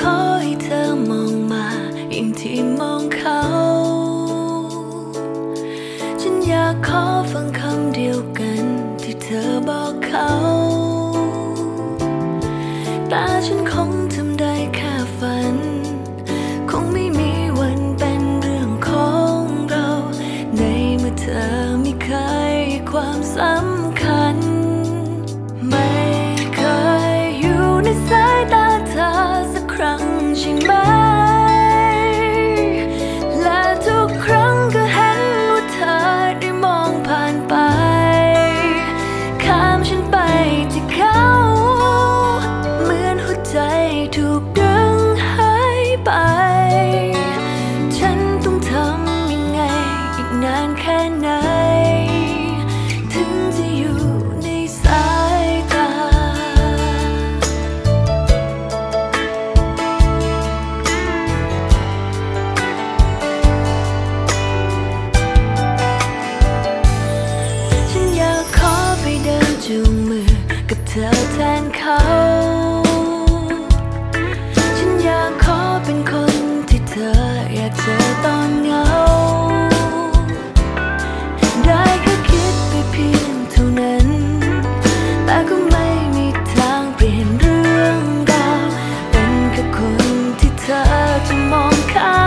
ขอให้เธอมองมาอย่างที่มองเขา ฉันอยากขอฟังคำเดียวกันที่เธอบอกเขา แต่ฉันคงทำได้แค่ฝัน คงไม่มีวันเป็นเรื่องของเรา ในเมื่อเธอม่เคยความสัม ไหม และทุกครั้งก็เห็นว่าเธอได้มองผ่านไป ข้ามฉันไปที่เขา เหมือนหัวใจถูกดึงหายไป ฉันต้องทำยังไง อีกนานแค่ไหน จูงมือกับเธอแทนเขา ฉันอยากขอเป็นคนที่เธออยากเจอตอนเหงา ได้แค่คิดไปเพียงเท่านั้น แต่ก็ไม่มีทางเปลี่ยนเรื่องราว เป็นแค่คนที่เธอจะมองข้า